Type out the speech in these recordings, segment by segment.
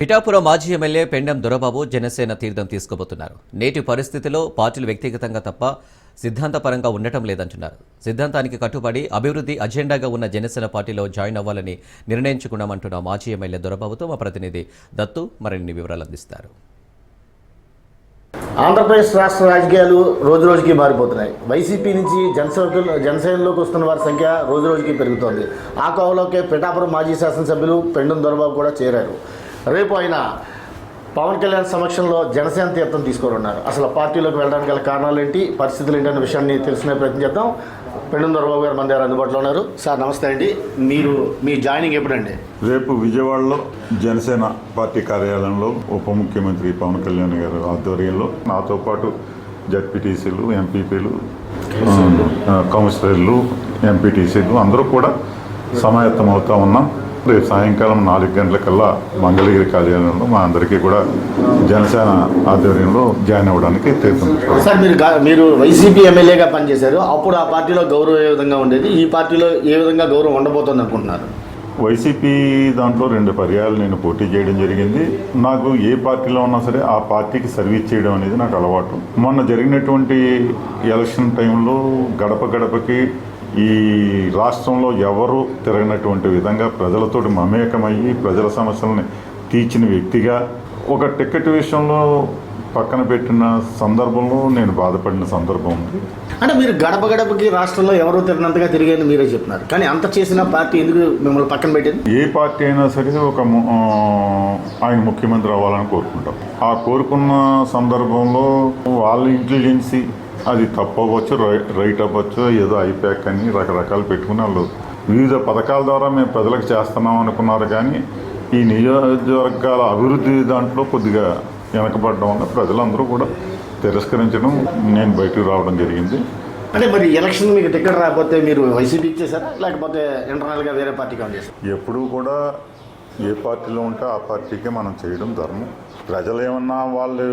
పిఠాపురం మాజీ ఎమ్మెల్యే పెండెం దొరబాబు జనసేన తీర్థం తీసుకోబోతున్నారు. నేటి పరిస్థితిలో పార్టీలు వ్యక్తిగతంగా తప్ప సిద్ధాంతపరంగా ఉండటం లేదంటున్నారు. సిద్ధాంతానికి కట్టుబడి అభివృద్ధి అజెండాగా ఉన్న జనసేన పార్టీలో జాయిన్ అవ్వాలని నిర్ణయించుకున్నామంటున్న మాజీ ఎమ్మెల్యే దొరబాబుతో మా ప్రతినిధి దత్తు మరిన్ని వివరాలు అందిస్తారు. ఆంధ్రప్రదేశ్ రాష్ట్ర రాజకీయాలు రోజు రోజుకి మారిపోతున్నాయి. వైసీపీ నుంచి జనసేన జనసేనలోకి వస్తున్న వారి సంఖ్య రోజు రోజుకి పెరుగుతోంది. ఆ కోవలోకే పిఠాపురం మాజీ శాసనసభ్యులు పెండం దొరబాబు కూడా చేరారు. రేపు ఆయన పవన్ కళ్యాణ్ సమక్షంలో జనసేన తీర్థం తీసుకోనున్నారు. అసలు పార్టీలోకి వెళ్ళడానికి గల కారణాలు ఏంటి పరిస్థితులు ఏంటి అనే విషయాన్ని తెలుసుకునే ప్రయత్నం చేద్దాం. పెండుందరబాబు గారు మన దగ్గర అందుబాటులో ఉన్నారు. సార్ నమస్తే అండి. మీరు మీ జాయినింగ్ ఎప్పుడండి? రేపు విజయవాడలో జనసేన పార్టీ కార్యాలయంలో ఉప ముఖ్యమంత్రి పవన్ కళ్యాణ్ గారు ఆధ్వర్యంలో నాతో పాటు జడ్పీటీసీలు ఎంపీపీలు కౌన్సిలర్లు ఎంపీటీసీలు అందరూ కూడా సమాయత్తం అవుతా ఉన్నాం. రేపు సాయంకాలం నాలుగు గంటలకల్లా మంగళగిరి కార్యాలయంలో మా అందరికీ కూడా జనసేన ఆధ్వర్యంలో జాయిన్ అవ్వడానికి తీర్థం సార్ మీరు మీరు వైసీపీ ఎమ్మెల్యేగా పనిచేశారు. అప్పుడు ఆ పార్టీలో గౌరవం ఏ విధంగా ఉండేది? ఈ పార్టీలో ఏ విధంగా గౌరవం ఉండబోతుంది అనుకుంటున్నారు? వైసీపీ దాంట్లో రెండు పర్యాలు నేను పోటీ చేయడం జరిగింది. నాకు ఏ పార్టీలో ఉన్నా సరే ఆ పార్టీకి సర్వీస్ చేయడం అనేది నాకు అలవాటు. మొన్న జరిగినటువంటి ఎలక్షన్ టైంలో గడప గడపకి ఈ రాష్ట్రంలో ఎవరు తిరగనటువంటి విధంగా ప్రజలతోటి మమేకమయ్యి ప్రజల సమస్యలని తీర్చిన వ్యక్తిగా ఒక టికెట్ విషయంలో పక్కన పెట్టిన సందర్భంలో నేను బాధపడిన సందర్భం ఉంది. అంటే మీరు గడప గడపకి రాష్ట్రంలో ఎవరు తిరిగినంతగా తిరిగారని మీరే చెప్తున్నారు కానీ అంత చేసిన పార్టీ ఎందుకు మిమ్మల్ని పక్కన పెట్టింది? ఏ పార్టీ అయినా సరే ఒక ఆయన ముఖ్యమంత్రి అవ్వాలని కోరుకుంటాం. ఆ కోరుకున్న సందర్భంలో వాళ్ళ ఇంటెలిజెన్సీ అది తప్పవచ్చు రైట్ అవ్వచ్చు ఏదో ఐప్యాక్ అని రకరకాలు పెట్టుకుని వాళ్ళు. వివిధ పథకాల ద్వారా మేము ప్రజలకు చేస్తున్నాం అనుకున్నారు కానీ ఈ నియోజకవర్గాల అభివృద్ధి దాంట్లో కొద్దిగా వెనకబడడం వల్ల ప్రజలందరూ కూడా తిరస్కరించడం నేను బయటకు రావడం జరిగింది. అంటే మరి ఎలక్షన్ మీకు టికెట్ రాకపోతే మీరు వైసీపీ ఇచ్చేసారా లేకపోతే ఇంటర్నల్గా వేరే పార్టీకి ఆన్ చేశారు? ఎప్పుడూ కూడా ఏ పార్టీలో ఉంటే ఆ పార్టీకే మనం చేయడం ధర్మం. ప్రజలు ఏమన్నా వాళ్ళు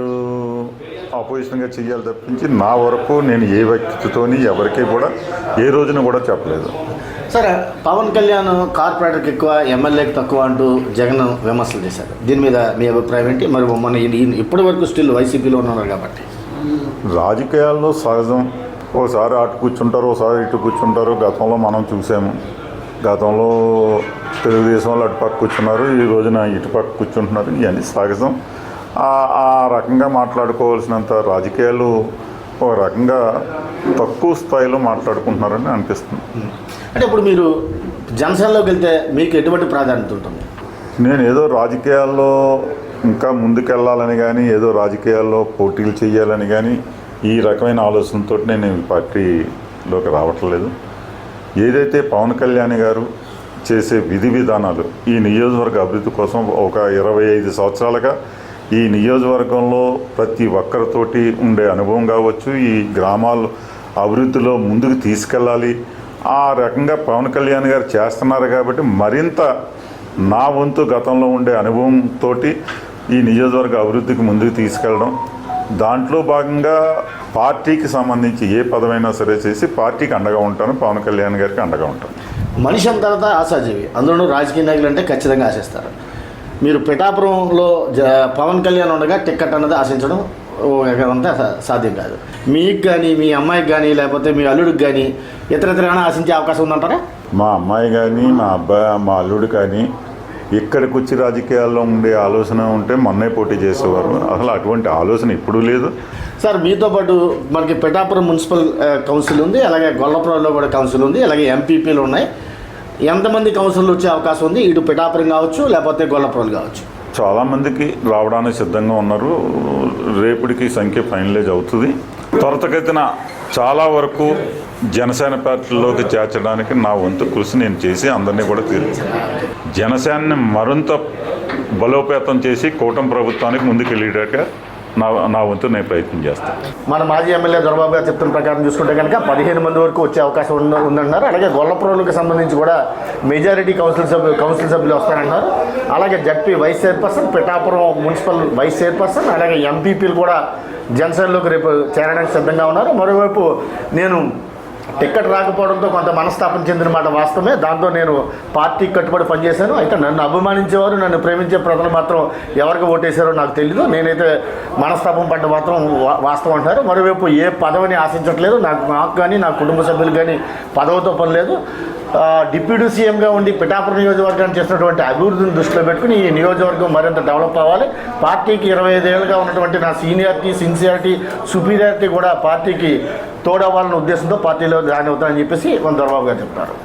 అపోజిషన్గా చేయాలి తప్పించి నా వరకు నేను ఏ వ్యక్తితోని ఎవరికి కూడా ఏ రోజున కూడా చెప్పలేదు. సరే పవన్ కళ్యాణ్ కార్పొరేటర్కి ఎక్కువ ఎమ్మెల్యేకి తక్కువ అంటూ జగన్ విమర్శలు చేశారు. దీని మీద మీ అభిప్రాయం ఏంటి? మరి మన ఇప్పటి వరకు స్టిల్ వైసీపీలో ఉన్నారు కాబట్టి. రాజకీయాల్లో సహజం. ఓసారి అటు కూర్చుంటారు ఓసారి ఇటు కూర్చుంటారు. గతంలో మనం చూసాము గతంలో తెలుగుదేశం వాళ్ళు అటు పక్క కూర్చున్నారు ఈ రోజున ఇటు పక్క కూర్చుంటున్నారు. ఇవన్నీ సహజం. ఆ- రకంగా మాట్లాడుకోవాల్సినంత రాజకీయాలు ఒక రకంగా తక్కువ స్థాయిలో మాట్లాడుకుంటున్నారని అనిపిస్తుంది. అంటే ఇప్పుడు మీరు జనసేనలోకి వెళ్తే మీకు ఎటువంటి ప్రాధాన్యత ఉంటుంది? నేను ఏదో రాజకీయాల్లో ఇంకా ముందుకెళ్ళాలని కానీ ఏదో రాజకీయాల్లో పోటీలు చేయాలని కానీ ఈ రకమైన ఆలోచనతో నేను ఈ పార్టీలోకి రావట్లేదు ఏదైతే పవన్ కళ్యాణ్ గారు చేసే విధి విధానాలు ఈ నియోజకవర్గ అభివృద్ధి కోసం ఒక ఇరవై ఐదు సంవత్సరాలుగా ఈ నియోజకవర్గంలో ప్రతి ఒక్కరితోటి ఉండే అనుభవం కావచ్చు ఈ గ్రామాలు అభివృద్ధిలో ముందుకు తీసుకెళ్ళాలి. ఆ రకంగా పవన్ కళ్యాణ్ గారు చేస్తున్నారు కాబట్టి మరింత నా వంతు గతంలో ఉండే అనుభవంతో ఈ నియోజకవర్గ అభివృద్ధికి ముందుకు తీసుకెళ్ళడం. దాంట్లో భాగంగా పార్టీకి సంబంధించి ఏ పదమైనా సరే చేసి పార్టీకి అండగా ఉంటాను పవన్ కళ్యాణ్ గారికి అండగా ఉంటాను. మనిషి అంతా ఆశాజీవి. అందులోనూ రాజకీయ నాయకులు అంటే ఖచ్చితంగా ఆశిస్తారు. మీరు పిఠాపురంలో జ పవన్ కళ్యాణ్ ఉండగా టిక్కెట్ అన్నది ఆశించడం అంతా సాధ్యం కాదు. మీకు కానీ మీ అమ్మాయికి కానీ లేకపోతే మీ అల్లుడికి కానీ ఇతర ఇతర ఆశించే అవకాశం ఉందంటారా? మా అమ్మాయి కానీ మా అబ్బాయి మా అల్లుడు కానీ ఇక్కడికి వచ్చి రాజకీయాల్లో ఉండే ఆలోచన ఉంటే మొన్నే పోటీ చేసేవారు. అసలు అటువంటి ఆలోచన ఎప్పుడూ లేదు. సార్ మీతో పాటు మనకి పిఠాపురం మున్సిపల్ కౌన్సిల్ ఉంది అలాగే గొల్లపురంలో కూడా కౌన్సిల్ ఉంది అలాగే ఎంపీపీలు ఉన్నాయి. ఎంతమంది కౌన్సిలర్లు వచ్చే అవకాశం ఉంది? ఇటు పిఠాపురం కావచ్చు లేకపోతే గొల్లపురం కావచ్చు. చాలామందికి రావడానికి సిద్ధంగా ఉన్నారు. రేపటికి సంఖ్య ఫైనలైజ్ అవుతుంది. త్వరతగతిన చాలా వరకు జనసేన పార్టీలోకి చేర్చడానికి నా వంతు కృషి నేను చేసి అందరినీ కూడా తీరు జనసేనని మరింత బలోపేతం చేసి కూటమి ప్రభుత్వానికి ముందుకెళ్ళేటాక నా నా వంతు నేను ప్రయత్నం చేస్తాను మన మాజీ ఎమ్మెల్యే దొరబాబు గారు చెప్తున్న ప్రకారం చూసుకుంటే కనుక పదిహేను మంది వరకు వచ్చే అవకాశం ఉంద ఉందన్నారు. అలాగే గొల్లపురంకి సంబంధించి కూడా మెజారిటీ కౌన్సిల్ సభ్యులు కౌన్సిల్ సభ్యులు వస్తారంటున్నారు. అలాగే ZP vice chairperson Pithapuram municipal vice chairperson అలాగే ఎంపీపీలు కూడా జనసేనలోకి రేపు చేరడానికి సిద్ధంగా ఉన్నారు. మరోవైపు నేను టికెట్ రాకపోవడంతో కొంత మనస్తాపం చెందిన మాట వాస్తవమే. దాంతో నేను పార్టీకి కట్టుబడి పనిచేశాను. అయితే నన్ను అభిమానించేవారు నన్ను ప్రేమించే ప్రజలు మాత్రం ఎవరికి ఓటేశారో నాకు తెలియదు నేనైతే మనస్తాపం పడ్డ మాత్రం వాస్తవం అంటారు మరోవైపు ఏ పదవిని ఆశించట్లేదు. నాకు నాకు కానీ నా కుటుంబ సభ్యులు కానీ పదవితో పని లేదు. డిప్యూటీ సీఎంగా ఉండి పిఠాపురం నియోజకవర్గాన్ని చేసినటువంటి అభివృద్ధిని దృష్టిలో పెట్టుకుని ఈ నియోజకవర్గం మరింత డెవలప్ అవ్వాలి. పార్టీకి ఇరవై ఐదేళ్ళుగా ఉన్నటువంటి నా సీనియారిటీ సిన్సియారిటీ సుపీరియారిటీ కూడా పార్టీకి తోడవ్వాలనే ఉద్దేశంతో పార్టీలో జాయిన్ అవుతానని చెప్పేసి మన దొరబాబు గారు చెప్తారు.